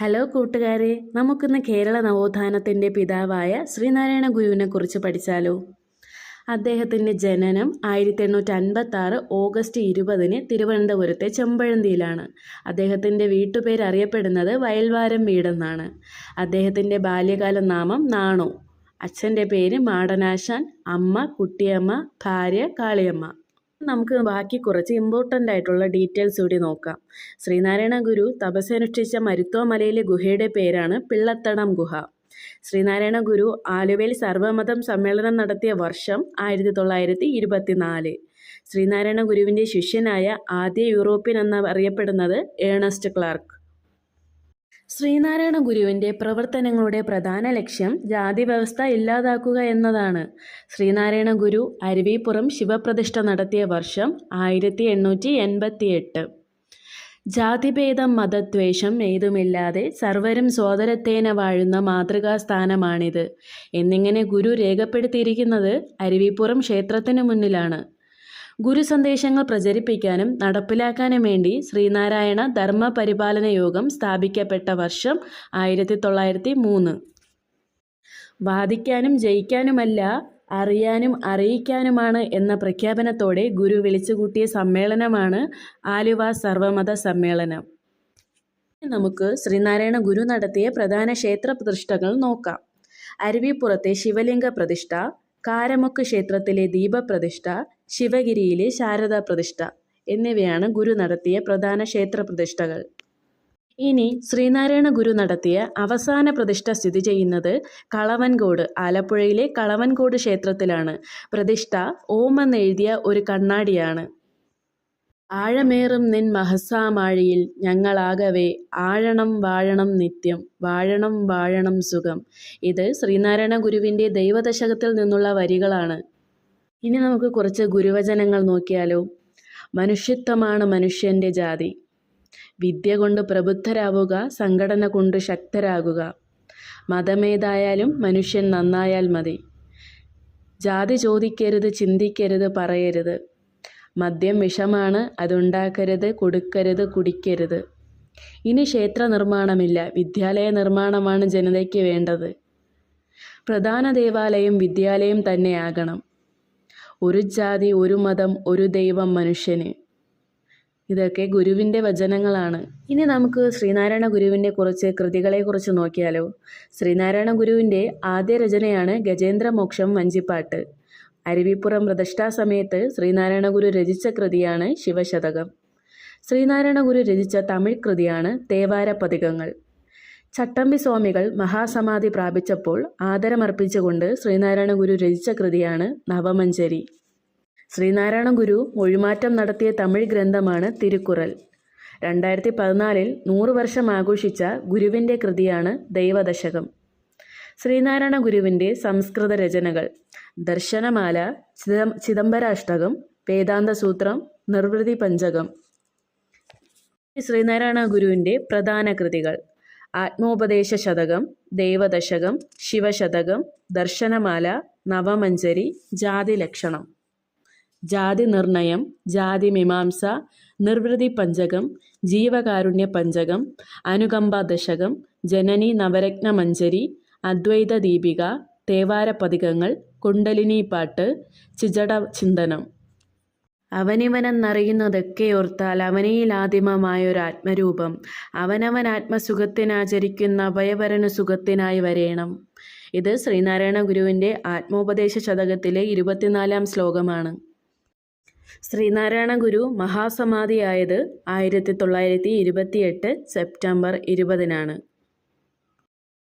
Hello കൂട്ടുകാരെ നമുക്കിന്ന് കേരള നവോത്ഥാനത്തിന്റെ പിതാവായ ശ്രീനാരായണ ഗുരുവിനെ കുറിച്ച് പഠിച്ചാലോ? അദ്ദേഹത്തിന്റെ ജനനം ആയിരത്തി എണ്ണൂറ്റി അൻപത്തി ആറ് ഓഗസ്റ്റ് ഇരുപതിന് തിരുവനന്തപുരത്തെ ചെമ്പഴന്തിയിലാണ്. അദ്ദേഹത്തിന്റെ വീട്ടുപേര് അറിയപ്പെടുന്നത് വയൽവാരം വീടെന്നാണ്. അദ്ദേഹത്തിന്റെ ബാല്യകാല നാമം നാണു. അച്ഛന്റെ പേര് മാടനാശാൻ അമ്മ കുട്ടിയമ്മ ഭാര്യ കാളിയമ്മ. നമുക്ക് ബാക്കി കുറച്ച് ഇമ്പോർട്ടന്റ് ആയിട്ടുള്ള ഡീറ്റെയിൽസ് കൂടി നോക്കാം. ശ്രീനാരായണ ഗുരു തപസ്സനുഷ്ഠിച്ച മരുത്വ മലയിലെ ഗുഹയുടെ പേരാണ് പിള്ളത്തടം ഗുഹ. ശ്രീനാരായണ ഗുരു ആലുവയിൽ സർവമതം സമ്മേളനം നടത്തിയ വർഷം ആയിരത്തി തൊള്ളായിരത്തി ഇരുപത്തിനാല് ശ്രീനാരായണ ഗുരുവിന്റെ ശിഷ്യനായ ആദ്യ യൂറോപ്യൻ എന്ന് അറിയപ്പെടുന്നത് ഏണസ്റ്റ് ക്ലാർക്ക്. ശ്രീനാരായണ ഗുരുവിന്റെ പ്രവർത്തനങ്ങളുടെ പ്രധാന ലക്ഷ്യം ജാതി വ്യവസ്ഥ ഇല്ലാതാക്കുക എന്നതാണ്. ശ്രീനാരായണ ഗുരു അരുവിപ്പുറം ശിവപ്രതിഷ്ഠ നടത്തിയ വർഷം ആയിരത്തി എണ്ണൂറ്റി എൺപത്തിയെട്ട് ജാതിഭേദം മതദ്വേഷം ഏതുമില്ലാതെ സർവരും സോദരത്തേന വാഴുന്ന മാതൃകാ സ്ഥാനമാണിത് എന്നിങ്ങനെ ഗുരു രേഖപ്പെടുത്തിയിരിക്കുന്നത് അരുവിപ്പുറം ക്ഷേത്രത്തിനു മുന്നിലാണ്. ഗുരു സന്ദേശങ്ങൾ പ്രചരിപ്പിക്കാനും നടപ്പിലാക്കാനും വേണ്ടി ശ്രീനാരായണ ധർമ്മ പരിപാലന യോഗം സ്ഥാപിക്കപ്പെട്ട വർഷം ആയിരത്തി തൊള്ളായിരത്തി മൂന്ന് വാദിക്കാനും ജയിക്കാനുമല്ല അറിയാനും അറിയിക്കാനുമാണ് എന്ന പ്രഖ്യാപനത്തോടെ ഗുരു വിളിച്ചുകൂട്ടിയ സമ്മേളനമാണ് ആലുവ സർവമത സമ്മേളനം. നമുക്ക് ശ്രീനാരായണ ഗുരു നടത്തിയ പ്രധാന ക്ഷേത്ര പ്രതിഷ്ഠകൾ നോക്കാം. അരുവിപ്പുറത്തെ ശിവലിംഗ പ്രതിഷ്ഠ കാരമുക്ക് ക്ഷേത്രത്തിലെ ദീപപ്രതിഷ്ഠ ശിവഗിരിയിലെ ശാരദാ പ്രതിഷ്ഠ എന്നിവയാണ് ഗുരു നടത്തിയ പ്രധാന ക്ഷേത്ര പ്രതിഷ്ഠകൾ. ഇനി ശ്രീനാരായണ ഗുരു നടത്തിയ അവസാന പ്രതിഷ്ഠ സ്ഥിതി ചെയ്യുന്നത് കളവൻകോട് ആലപ്പുഴയിലെ കളവൻകോട് ക്ഷേത്രത്തിലാണ്. പ്രതിഷ്ഠ ഓം എന്നെഴുതിയ ഒരു കണ്ണാടിയാണ്. ആഴമേറും നിൻ മഹസാമാഴിയിൽ ഞങ്ങളാകവേ ആഴണം വാഴണം നിത്യം വാഴണം വാഴണം സുഖം. ഇത് ശ്രീനാരായണ ഗുരുവിന്റെ ദൈവദശകത്തിൽ നിന്നുള്ള വരികളാണ്. ഇനി നമുക്ക് കുറച്ച് ഗുരുവചനങ്ങൾ നോക്കിയാലോ? മനുഷ്യത്വമാണ് മനുഷ്യന്റെ ജാതി. വിദ്യ കൊണ്ട് പ്രബുദ്ധരാവുക സംഘടന കൊണ്ട് ശക്തരാകുക. മതമേതായാലും മനുഷ്യൻ നന്നായാൽ മതി. ജാതി ചോദിക്കരുത് ചിന്തിക്കരുത് പറയരുത്. മദ്യം വിഷമാണ് അതുണ്ടാക്കരുത് കൊടുക്കരുത് കുടിക്കരുത്. ഇനി ക്ഷേത്ര നിർമ്മാണമില്ല. വിദ്യാലയ നിർമ്മാണമാണ് ജനതയ്ക്ക് വേണ്ടത്. പ്രധാന ദേവാലയം വിദ്യാലയം തന്നെയാകണം ഒരു ജാതി ഒരു മതം ഒരു ദൈവം മനുഷ്യന്. ഇതൊക്കെ ഗുരുവിന്റെ വചനങ്ങളാണ്. ഇനി നമുക്ക് ശ്രീനാരായണ ഗുരുവിന്റെ കുറച്ച് കൃതികളെക്കുറിച്ച് നോക്കിയാലോ. ശ്രീനാരായണ ഗുരുവിന്റെ ആദ്യ രചനയാണ് ഗജേന്ദ്രമോക്ഷം വഞ്ചിപ്പാട്ട്. അരുവിപ്പുറം പ്രതിഷ്ഠാ സമയത്ത് ശ്രീനാരായണ ഗുരു രചിച്ച കൃതിയാണ് ശിവശതകം. ശ്രീനാരായണ ഗുരു രചിച്ച തമിഴ് കൃതിയാണ് തേവാര പതികങ്ങൾ ചട്ടമ്പി സ്വാമികൾ മഹാസമാധി പ്രാപിച്ചപ്പോൾ ആദരമർപ്പിച്ചുകൊണ്ട് ശ്രീനാരായണ ഗുരു രചിച്ച കൃതിയാണ് നവമഞ്ചരി. ശ്രീനാരായണ ഗുരു മൊഴിമാറ്റം നടത്തിയ തമിഴ് ഗ്രന്ഥമാണ് തിരുക്കുറൽ. രണ്ടായിരത്തി പതിനാലിൽ നൂറ് വർഷം ആഘോഷിച്ച ഗുരുവിന്റെ കൃതിയാണ് ദൈവദശകം. ശ്രീനാരായണ ഗുരുവിന്റെ സംസ്കൃത രചനകൾ ദർശനമാല ചിദം ചിദംബരാഷ്ടകം വേദാന്തസൂത്രം നിർവൃതി പഞ്ചകം. ശ്രീനാരായണ ഗുരുവിന്റെ പ്രധാന കൃതികൾ ആത്മോപദേശ ശതകം ദേവദശകം ശിവശതകം ദർശനമാല നവമഞ്ചരി ജാതി ലക്ഷണം ജാതി നിർണയം ജാതി മീമാംസ നിർവൃതി പഞ്ചകം ജീവകാരുണ്യ പഞ്ചകം അനുകമ്പ ദശകം ജനനി നവരത്ന മഞ്ജരി അദ്വൈത ദീപിക തേവാര പതികങ്ങൾ കുണ്ടലിനി പാട്ട് ചിജട ചിന്തനം അവനിവനെന്നറിയുന്നതൊക്കെ ഓർത്താൽ ആത്മരൂപം അവനവൻ ആത്മസുഖത്തിനാചരിക്കുന്ന അഭയവരണ സുഖത്തിനായി വരേണം. ഇത് ശ്രീനാരായണ ഗുരുവിന്റെ ആത്മോപദേശ ശതകത്തിലെ ഇരുപത്തിനാലാം ശ്ലോകമാണ്. ശ്രീനാരായണ ഗുരു മഹാസമാധിയായത് ആയിരത്തി തൊള്ളായിരത്തി ഇരുപത്തിയെട്ട് സെപ്റ്റംബർ ഇരുപതിനാണ്.